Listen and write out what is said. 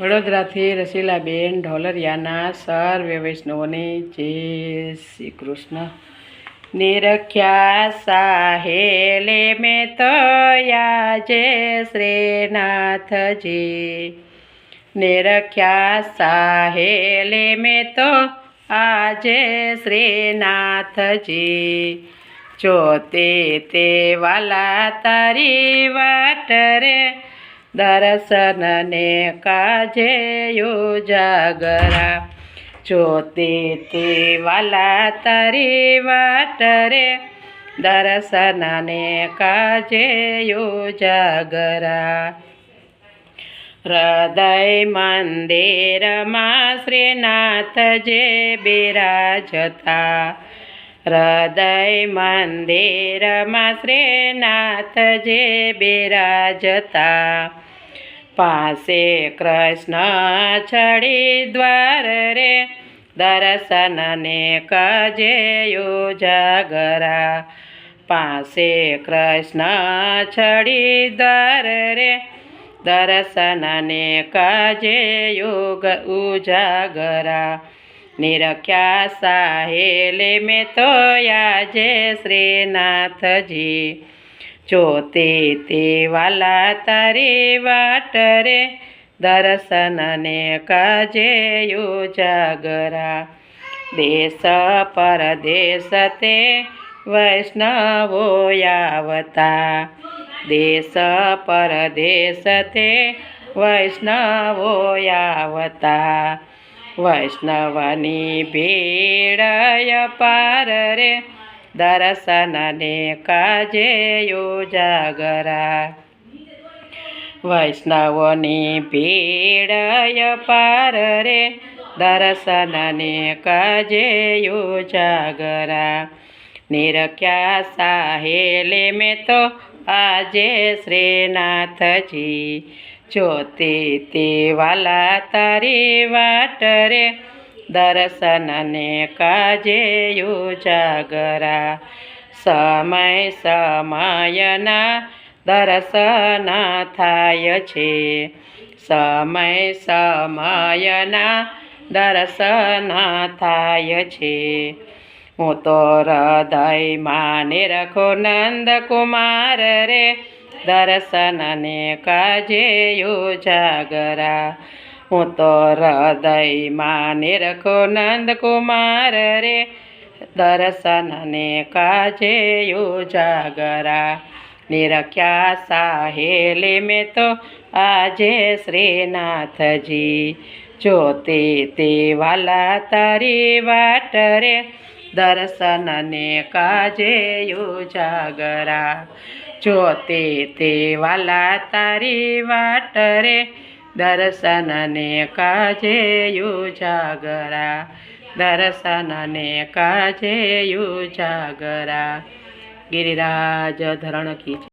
વડોદરાથી રસીલાબેન, ઢોલરિયાના સર્વે વૈષ્ણવોને જય શ્રી કૃષ્ણ. નિરખ્યા સાહેલે મેં તો યાજે શ્રીનાથજી. નિરખ્યા સાહેલે મેં તો આજે શ્રીનાથજી. જોતે તે વાલા તારી વાટ રે દર્શનને કાજે યોજાગરા જોતે તે વાલા તારી વાટ રે દર્શનને કાજે યોજાગરા હૃદય મંદિરમાં શ્રીનાથ જે બિરાજતા હૃદય મંદિરમાં શ્રીનાથ જે બિરાજતા. પાસે કૃષ્ણ છડી દ્વાર રે, દર્શનને કજે યોજાગરા પાસે કૃષ્ણ છડી દ્વાર રે, દર્શનને કજે યોગ ઉજાગરા. નિરખ્યા સાહેલે મેં તો યાજે શ્રીનાથજી જોતે તે વાલા તારી વાટ રે દર્શનને કજે ઉજાગરા. દેશ પરદેશ તે વૈષ્ણવો આવતા. દેશ પરદેશ તે વૈષ્ણવો આવતા. વૈષ્ણવની ભીડ પાર રે દર્શનને કાજે ઉજાગરા વૈષ્ણવની ભીડ પાર રે દર્શનને કાજે ઉજાગરા નિરખ્યા સાહેલે મેં તો આજે શ્રીનાથજી જોતે તે વાલા તારી વાટ રે, દર્શનને કાજે જાગરા સમય સમયના દર્શન થાય છે. સમય સમયના દર્શન થાય છે. હું તો હૃદયમાં નિરખો નંદ કુમાર રે દર્શનને કાજે યોજાગરા. હું તો હૃદયમાં નિરખો નંદકુમાર રે. દર્શનને કાજે યોજાગરા. નિરખ્યા સાહેલે મેં તો આજે શ્રીનાથજી. જોતે તે વાલા તારી વાટ રે. દર્શનને કાજે જાગરા જોતે તે વાલા તારી વાટ રે, દર્શનને કાજે ઉજાગરા. દર્શનને કાજે ઉજાગરા. ગિરિરાજ ધરણ કી.